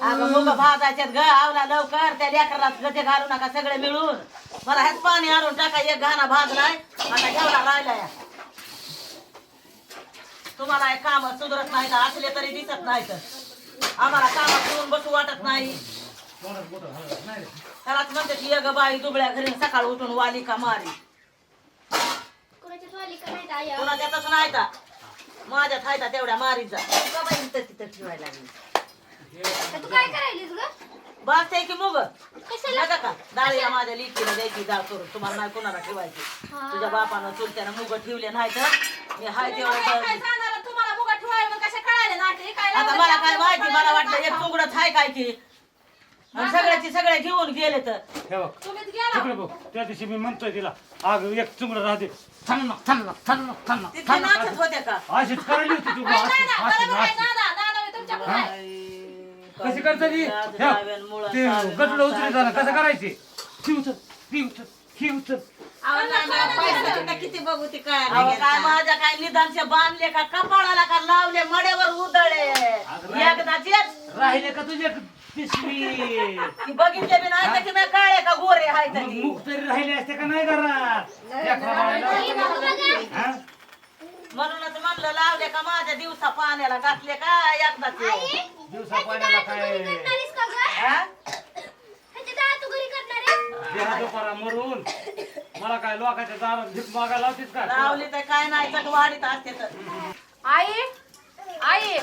अगं मुग भाजायच्यात ग आवला लवकर त्या लेकराला गते घालू नका सगळे मिळून. मला ह्याच पाणी आणून टाका एक घाणा भाजलाय आता एवढा राहिलाय. तुम्हाला एक काम सुधरत नाही का? असले तरी दिसत नाहीत आम्हाला कामात बसू वाटत नाही. त्यालाच म्हणते की एक बाई दुबळ्या घरी सकाळ उठून वाली का मारी? कोणाची वाली का नाही नाही माझ्यात हायता तेवढ्या मारीचा ठेवायला लागली. तर तू काय करायलीस ग? बस आहे की मुग. कशाला? नका का? डाळीला माझ्या लिकीला द्यायची डाळ करून. तुम्हाला नाही कोणाला ठेवायची. हा. तुझ्या बापानं चुलत्यानं मुग ठेवले नाही तर मी हाय तेवढं तुम्हाला मुगा ठेवाय मग कशा कळाले नाटे काय आता मला काय माहिती मला वाटलं एक चुंगडच हाय काय की? आणि सगळ्याची सगळे घेऊन गेले तर. हे बघ तुम्हीच गेला? तिकडे बघ त्या दिवशी मी म्हणतोय तिला अग एक चुंगड राहते थांब ना थांब ना थांब ना थांब ना तिथे थांब ना. नाचत होत्या का? अशीच करायली होती तू अशीच अशीच अशीच. नाना, कशी करता ती? ते गटलं कसं करायचे? ती उचल ती उचल ही उचल. अहो, किती बघू ती काय काय माझ्या काय निदानचे बांधले का? कपाळाला का लावले? मडेवर उदळे एकदाचेच राहिले. का तुझे पिशवी? बघितले बी नाही तर की मी काळे का गोरे हाय मग तरी. राहिले असते का नाही घरात? लेकरं बाळाला. हा? म्हणूनच म्हणलं लावले का माझ्या दिवसा पाण्याला घातले का एकदाच दिवसा पाण्याला काय? देहा दुपारा मरून मला काय लोकांच्या दारात भीक मागायला लावतीस का? लावली तर काय नाही चट वाढीत असते तर. आई आई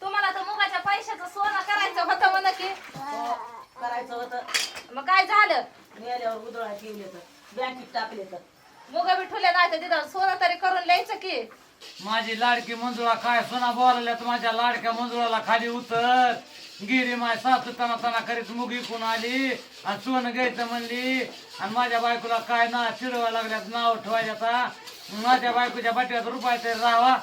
तुम्हाला तर मुगाच्या पैशाचं सोनं करायचं होतं म्हण की. हो, करायचं होतं. मग काय झालं? मेल्यावर उधळा ठेवले तर बँकेत टाकले तर. मुग बी ठुले नाही तर तिथं सोनं तरी करून लिहायचं की. माझी लाडकी मंजुळा काय सोना बोलायला माझ्या लाडक्या मंजुळाला खाली उतर. गिरी माय सासू तना तना करीत मुगी कोण आली. आणि सोनं घ्यायचं म्हणली. आणि माझ्या बायकोला काय ना चिडवा लागल्यात नाव ठेवायचं आता माझ्या बायकोच्या बाट्यात रुपये तरी राहावा.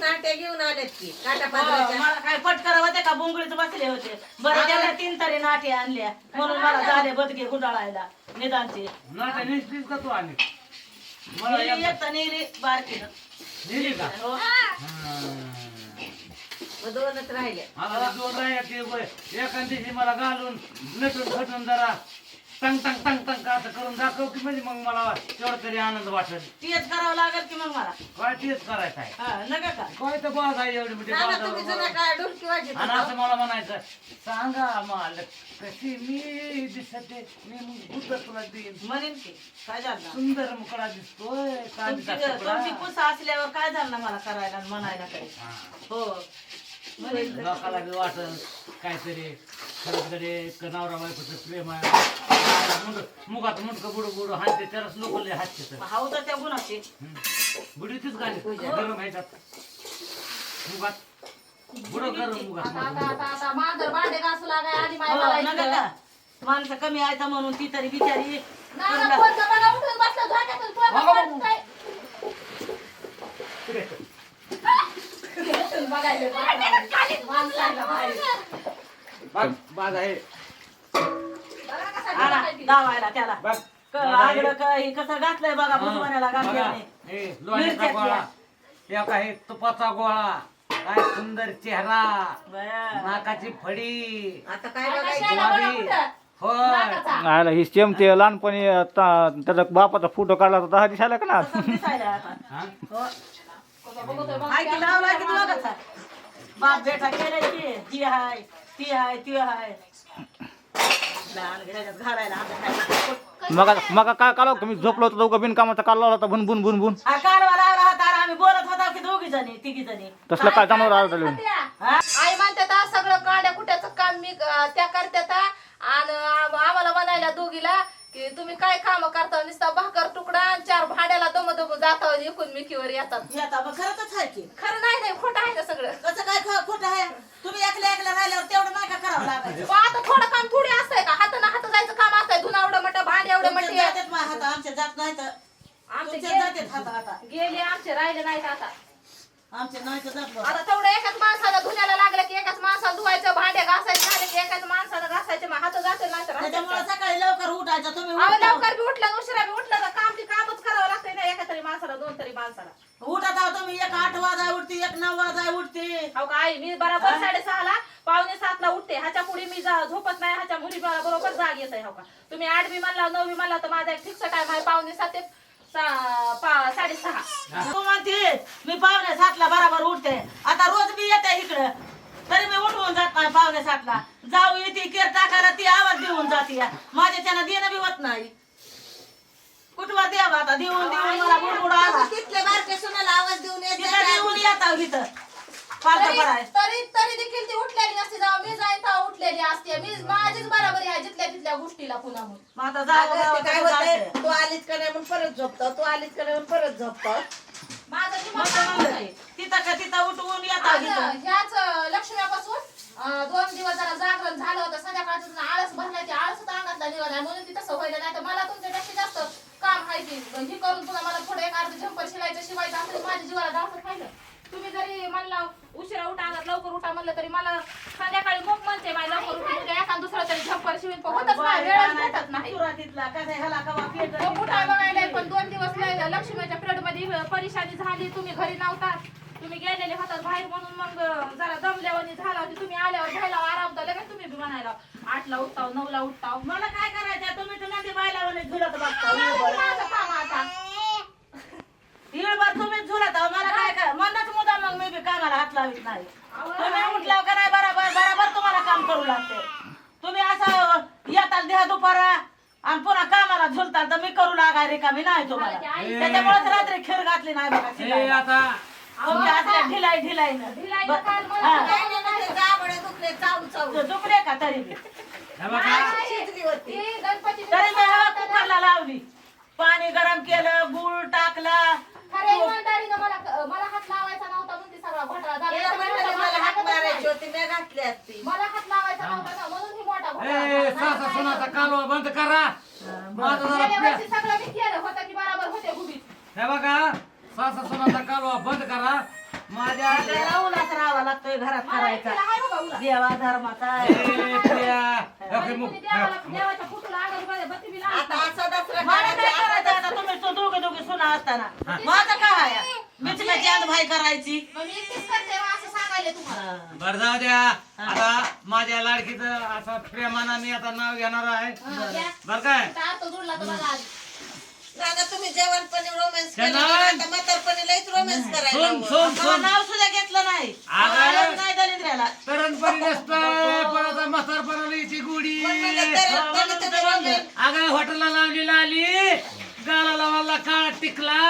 नाट्य घेऊन आलेत की हो, मला काय पटकर होते का? बुंगळीच बसले होते. बरं त्याला तीन तरी नाटी आणल्या म्हणून मला झाले बदके गुंडाळायला. निदानचे नाट्या निसलीस का तू आणि? मला नेली एक तर नेली. बारकीनं नेली का? हो. मग दोनच राहिले. आता दोन राहिल्या ते. एका दिवशी मला घालून नटून खटून जरा टंग टंग टंग टंग का असं करून दाखव की म्हणजे मग मला तेवढा तरी आनंद वाटेल. तेच करावं लागेल की मग मला. काय तेच करायचं आहे. हा नका का? काय तर बाज आहे एवढी मोठी नाना बाजावर तुम्ही बाबा. जुना काय डुलकी आणि. असं मला म्हणायचं सांगा मालक कशी मी दिसते मी मग बुद्ध तुला देईन. म्हणेन की काय झालं? सुंदर मुकडा दिसतोय तुमची कांदा तुमची पुसा असल्यावर काय झालं ना मला करायला आणि म्हणायला काही हो. म्हणेन. लोकाला बी वाटल काहीतरी नवरा बायकोचं प्रेम आहे. मुंड मुगात मुंडकं बुडू बुडू हाणते त्यालाच लोक लय त्या गुणाचे. बुडीतीच गाडी गरम ह्याच्यात मुगात. बुडो गरम आता मुगात. आता आता आता मांजर भांडे घासू लागाय आधी माय हो, माणसं कमी आहेत म्हणून ती तरी बिचारी बघायला भारी. बघ बाज आहे. आला. दावायला त्याला. हे कसं घातलंय बघा हे. मिरच्यात गोळा. या काही तुपाचा गोळा. काय सुंदर चेहरा. नाकाची फडी आता काय बघायचं? ही चेमते लहानपणी आता त्याचा बापाचा फोटो काढला तर दहा दिसायला का ना तसं दिसायला आता. हा? हो. की तुला कसा बाप बेटा केलंय की ती हाय ती हाय ती हाय. मग मग काय काढला तुम्ही झोपलो होतो दोघं बिनकामाचा काढला होता भुन भुन भुन भुन. हा कारवा लावला होता आणि आम्ही बोलत होता की दोघी जणी तिघी जणी. तसलं काय जनावर आलं. हा? आई म्हणतात "आ, सगळं कांड्या कुट्याचं काम मी अं, त्या करतात आ. आणि आम- आम्हाला म्हणायला दोघीला की तुम्ही काय काम करता? नुसता भाकर तुकडा आणि चार भाड्याला दम दम जाता एकूण मिकीवर येतात. हे आता मग खरंच आहे की. खरं नाही नाही खोटं आहे ना सगळं. कसं काय ख- खोटं आहे? तुम्ही एकल्या एकल्या राहिल्यावर तेवढं नाही का करावं लागायचं? पण आता थोडं काम थोडी असतंय का हातानं हात जायचं काम असतंय धुना एवढं मोठं भांड एवढं तुमच्या मोठे जातात मा- हात आमच्या जात नाही तर आमचे तुमच्या हात गेले आमचे राहिले नाहीत आता. आमच्या नाही तर जात बघा. आता तेवढं एकाच माणसाला धुण्याला लागलं की एकाच माणसाला धुवायचं भांडे घासायचे झाले की एकाच माणसाला घासायचे मग हात जाते नाही तर त्याच्यामुळे राहतात. सकाळी लवकर उठायचं तुम्ही अहो, उठता- लवकर बी उठलं उशिरा बी उठलं तर काम ती कामच करावं लागतंय ना एका तरी माणसाला दोन तरी माणसाला. उठत आहो तुम्ही एक आठ वाजाय उठते एक नऊ वाजाय उठते. अहो का आई मी बरोबर साडेसहाला पावणे सातला उठते. ह्याच्या पुढे मी जा- झोपत नाही ह्याच्या मुली मला बरोबर जाग येत आहे हो का? तुम्ही आठ बी म्हणला नऊ बी म्हणला तर माझा एक फिक्स टाइम आहे पावणे सात ते सा- पा- साडेसहा. तू म्हणते मी पावणे सातला बराबर उठते. आता रोज मी येते इकडं. तरी मी उठवून जात नाही पावणे सातला. जाऊ येते केर टाकायला ती आवाज देऊन जाते. माझ्या त्यानं देणं बी होत नाही. कुठवर द्यावा आता देऊन देऊन मला बुडबुड आला. तिथल्या बारक्या सुनाला आवाज देऊन येत तिथं तरी पडाय. तरी तरी देखील ती उठलेली नसते जाऊ मी जाईन तेव्हा उठलेली असते. मी माझीच बरोबरी आहे जिथल्या तिथल्या गोष्टीला पुन्हा मग आता जाऊ अगं, ते काय जाऊ होतंय? जाते. तू आलीच का नाही म्हणून परत झोपतो. तू आलीच का नाही म्हणून परत झोपतो. माझं मग म्हणलं आहे. तिथं का तिथं उठवून इथं ह्याच लक्ष्म्यापासून अं, दोन दिवस जरा जागरण झालं होतं. संध्याकाळचं आळस भरलाय ते आळस अंगातला निघालाय म्हणून ती तसं व्हायला नाही तर मला तुमच्यापेक्षा जास्त काम आहे की हे करून पुन्हा मला थोडं एक अर्ध झंपर शिवायचं शिवायचं असेल माझ्या जीवाला डावसं खायलं तुम्ही जरी म्हणला उशिरा उठा अंगात लवकर उठा म्हणलं तरी मला संध्याकाळी मग म्हणते माझ्या लवकर उठून उद्या एखाद दुसरं तरी झंपर शिवीन पण होतच नाही वेळच भेटत नाही सुरुवातीतला कसं ह्याला कवा पेट तो कुठं बघायला पण दोन दिवस लय- लक्ष्मीच्या पिरियडमध्ये परेशानी झाली. तुम्ही घरी नव्हता. तुम्ही गेलेले होतात बाहेर म्हणून मग जरा दमल्यावर झाला होती. तुम्ही आल्यावर घ्यायला आराम लगेच तुम्ही म्हणायला? आठला उठताव नऊला उठताव. मला काय करायचं? तुम्ही तर नदी बायला झुलत बघता माझं काम आता. हिळभर तुम्ही झुलत आहो. मला काय काय म्हणत मुदा मग मी बी कामाला हात लावित नाही. तुम्ही उठल्यावर का नाही? बरोबर बरोबर तुम्हाला काम करू लागते. तुम्ही असं येताल देहा दुपारा. आणि पुन्हा कामाला झुलताल तर मी करू लागाय रिकामी नाही तुम्हाला त्याच्यामुळेच रात्री खीर घातली नाही बघा. आता ढिलाई ढिलाईनं ढिलाईनं काल मला हा. काय नाही म्हणते, जांभळं दुखले चावू चावू दुखले का तरी बी? हे बघा. शिजली होती. ती गणपती तरी मी हवा कुकरला लावली. पाणी गरम केलं गुळ टाकला. मला मला हात लावायचा नव्हता म्हणून ती सगळा घोटाळा झाला. तिला म्हणाले मला हात मारायची होती मी घातली असती. मला हात लावायचा नव्हता ना म्हणून ए. सासा सुनाचा कालवा बंद करा. माझा जरा गेल्या प्या- वर्षी सगळं मी केलं होतं की बरोबर होते गुबीत हे बघा सासा सुनाचा कालवा बंद करा. माझ्या आपल्याला उन्हात राहावा लागतोय घरात मला करायचा. इतकेला आहे बघा उलट. देवा धर्माचा ए, प्रिया. हे आणि मुख- कुणी देवाला- देवाच्या फुटूला बत्ती. आता असा दसरा मला काय करायचा, करायचं? आता तुम्ही तो दोघे दोघे सुना असताना. माझं काय आहे? चांद भाई करायची. मग मी एकटीच करते मग असं सांगायले तुम्हाला. बर जाऊ द्या. आता माझ्या लाडकीचं असं प्रेमानं मी आता नाव घेणार आहे. हं, घ्या. बर काय? आता अर्थ जोडला तुम्हाला आज. दादा तुम्ही जेवणपणी रोमॅन्स केला. त्यांना- आता म्हातारपणी लईच रोमॅन्स करायला सोन हवं. सोन मला सोन. नाव सुद्धा घेतलं नाही. अगं. कळलंच नाही दलिंद्र्याला तरणपणी नसतंय पण आता म्हातारपणाला येते गुढी. पण म्हणलं तरी- तरी तुम्ही रोमॅन्स अगं हॉटेलला लावलेला आली. गालाला मला काळा टिकला.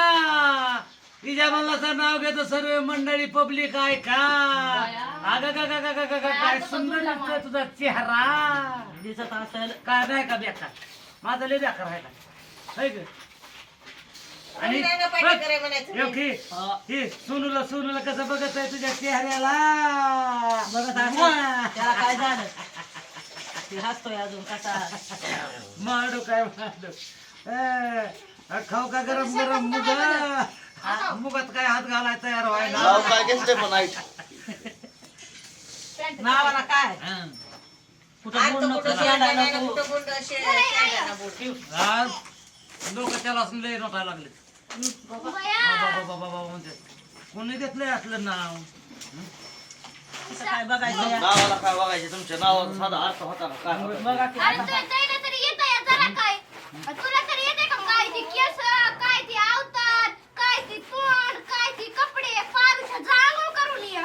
तिच्या मला नाव घेतो सर्व मंडळी पब्लिक आहे का? अगं ग ग ग ग काय सुंदर दिसतोय तुझा चेहरा. दिसत असेल. काय नाही का बेकार? माझा लय बेकार आहे का है? आणि की, हा. सोनूला सोनूला कसं बघत आहे तुझ्या चेहऱ्याला? बघत त्याला काय झालं? ती हसतोय अजून कसा? माडू काय माडू? ए, खाऊ का गरम गरम मुग? मुगात काय हात घालाय तयार व्हायला? नाव काय घेतलंय पण ऐक. पॅन्ट नावाला काय. कुठं नको. आज लोक त्याला असं लय नोटायला लागले बाबा. बाबा. बाबा म्हणते कोणी घेतलंय असलं नाव? काय बघायचं या? नावाला काय बघायचे? तुमच्या नावाचा साधा अर्थ होता का? काय होता? बघा की अरे तरी येत या जरा काय तुला तरी येते का? काय ती केस काय ती अवतार काय ती तोंड काय ती कपडे पारुषा जांभूळ करून ये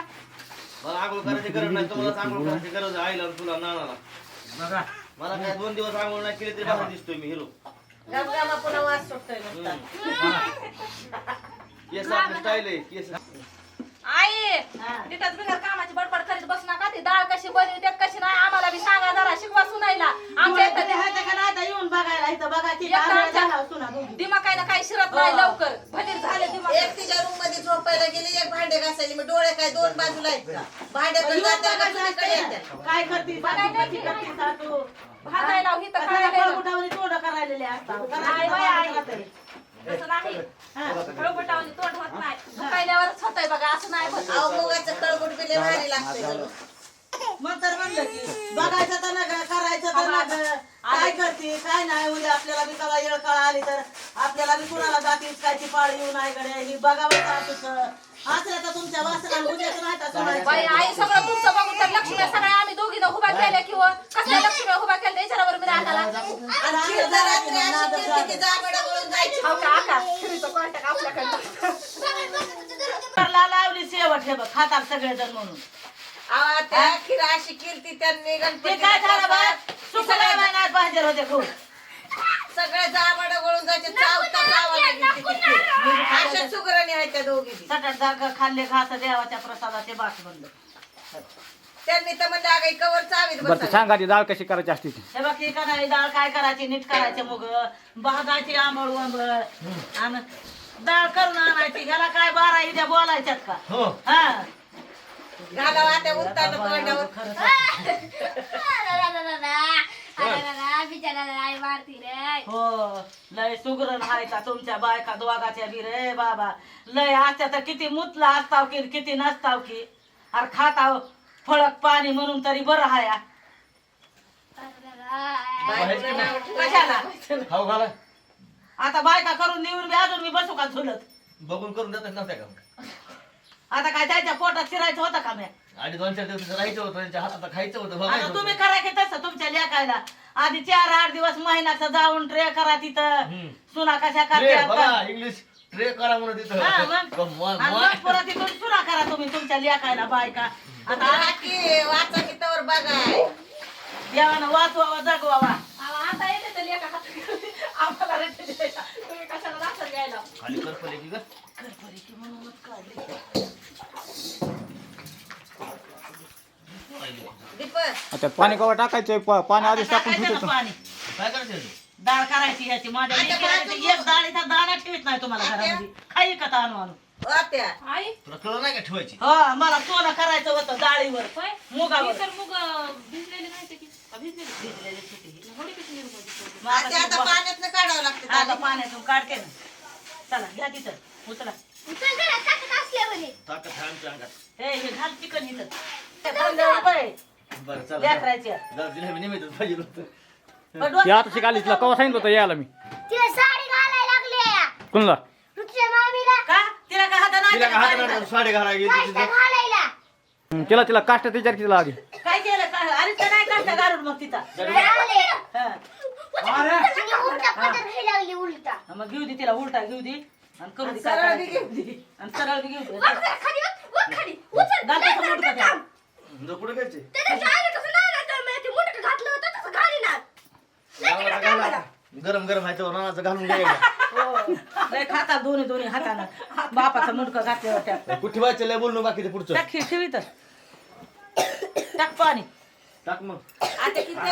मला आंघोळ करायची गरज नाही तुम्हाला आंघोळ करायची गरज आहे. आईला आणि तुला नानाला. बघा. मला काय दोन दिवस आंघोळ नाही केली तरी बाहेर दिसतोय मी हिरो. गमगमा पुन्हा वास सुटतोय नुसता. केस आपली स्टाईल आहे केस. आई तिथंच बिगर कामाची बडबड करीत बसू नका ती डाळ कशी बनवतात कशी नाही आम्हाला बी सांगा जरा शिकवा सुनायला आमच्या इथं आता येऊन बघायला इथं बघा की एकदा आमच्या- सुना दोघी. दिमाकायला काही शिरत नाही लवकर भजीर झाले दिमाग एक तिच्या रूममध्ये झोपायला गेली एक भांडे घासायली मग डोळे काय दोन बाजूला आहेत का भांड्याकडे येऊन जाते का बघायचं चुलीकडे असतं येते ना. काय करते बघायला कशी करते सासू? भाजायला लाव, इथं आता करायला या लाव. फळगुटामध्ये तोंड करायलेले असतात. नाही बाई, आई. करायचं. तसं नाही हा. खळबटावणी तोंड होत नाही दुखायल्यावरच होतंय बघा असं नाही होत अहो मुगाचं कळगुट बिले भारी लागते जणू. मग तर म्हणलं की बघायचं तर नका करायचं तर नका काय करते काय नाही उद्या आपल्याला बी कळा येळ कळा आली तर आपल्याला बी कुणाला जातीच काय ती पाळ येऊ नाही गड्या ही बघावं तुझं असं तर तुमच्या लक्ष्मी सगळ्या आम्ही दोघीनं उभा केल्या किंवा लक्ष्मी उभा केल्या विचारावर मी आम्ही रात्री लावली शेवट हे बघ खातात सगळे जण म्हणून आवा त्या खीर अशी केलती त्यांनी ते गणपती काय झालं होते खूप. जाबाड गळून जायचे चावता चावा लागली अशा सुगरणी आहेत त्या दोघी. सटाट जागा खाल्ले घास देवाच्या प्रसादाचे त्यांनी तर म्हणलं अगं कवर चावीत बरं ते बसायला. सांगा ती डाळ कशी करायची असते ती? हे बघ ही करायची डाळ काय करायची? नीट करायचे मुग. भाजायची आंबळ आंबळ आणि डाळ करून आणायची. ह्याला काय बारा इथे बोलायच्यात का? हो. हा. घालावा त्या उत्तानं तोंडावर खरंच. बिचारा आई मारती रे हो लय सुगरण हाय का तुमच्या बायका दोघाच्या बी रे बाबा. लय असत्या तर किती मुतला असताव की किती नसताव की. अरे खाताव फळक पाणी म्हणून तरी बरं हाया. नाव. कशाला? खाऊ घाला. आता बायका करून देऊन बी अजून मी बसू का झुलत? बघून करून देत नसत्या का आता काय त्याच्या पोटात शिरायचं होतं का मी? आणि दोन चार दिवस राहायचं होतं त्यांच्या हातात खायचं होतं आता बघायचं तुम्ही होतं. करा की तसं तुमच्या लेखायला आधी चार आठ दिवस महिन्याचं जाऊन ट्रे करा तिथं. हम्म. सुना कशा ट्रे करते बघा इंग्लिश ट्रे करा म्हणून हा, मग. तिथं आणि परत इथून सुना करा तुम्ही तुमच्या लेखायला बायका. आता बाकी वाचा की तवर बघाय देवानं वाचवावा जगवावा. आता येते तर लेका हातात आम्हाला. तुम्ही कशाला दाखल घ्यायला? खाली करपले की ग? करपरी की म्हणूनच काढली. आता पाणी कवा टाकायचं पा- पाणी आधीच टाकून टाकायचं ठेवतो. ना पाणी. काय करायचं ते? डाळ करायची याची माझ्या आता लेकीला बाजू- एक डाळीचा दाणा ठेवीत नाही तुम्हाला आता- घरामध्ये. खाई का आणू आणू वात्या आई. तुला कळलं नाही का ठेवायची? हो मला सोनं करायचं होतं डाळीवर. होय. मुगावर. मी तर मुग अं, भिजलेले नाही की. का भिजलेले भिजलेली पिठी. थोडी किती निर्मळ मग आता आता ती आता बा- पाण्यातनं काढावं लागतं आता पाण्यातून काढते ना. चला घ्या तिथं. उचला. ताकद आहे आमच्या अंगात. हे हे घाल चिकन इथं. हे पंधरा रुपये. बरं चला लेकरायच्या जरा जिलेबी निमित्तच पाहिजे होतं. पण ते डोक्यात आता शिकाली तुला कवा सांगितलं होतं यायला मी. तिला साडी घालायला लागले. कुणला? तुझ्या मामीला. का? तिला का हात तिला का हात नाही नाही साडे घाला गेली काष्टा तिथं घालायला. हं, तिला तिला काष्ट विचार तिला आधी. काय केलं? काय? अरे तर नाही काढता मग तिथं. घाले हा. आणि उलटा पदर घ्यायला लागली उलटा. हा, मग घेऊ दे तिला उलटा घेऊ दे. आणि करू दे सरळ बी करायचं. आणि सरळ बी घेऊ दे. वर जरा खाली वर, वर खाली उचल दाताचं लय मुंडकं मोठं द्या. काम. तुझं कुठं घ्यायचे? त्याच्या शाळेला कसं नाही ना तर मी ते मुंडकं घातलं होतं तसं घालीनात. लय तिकडं काम घाला. गरम गरम व्हायचं नानाचं घालून घ्यायचं हो. लय खाता दोन्ही दोन्ही हातानं. बापाचं मुंडकं घातल्यावर त्या कुठे व्हायचं लय बोलणं बाकीचं पुढचं. टाक ठेवी तर टाक पाणी. टाक मग. आता किती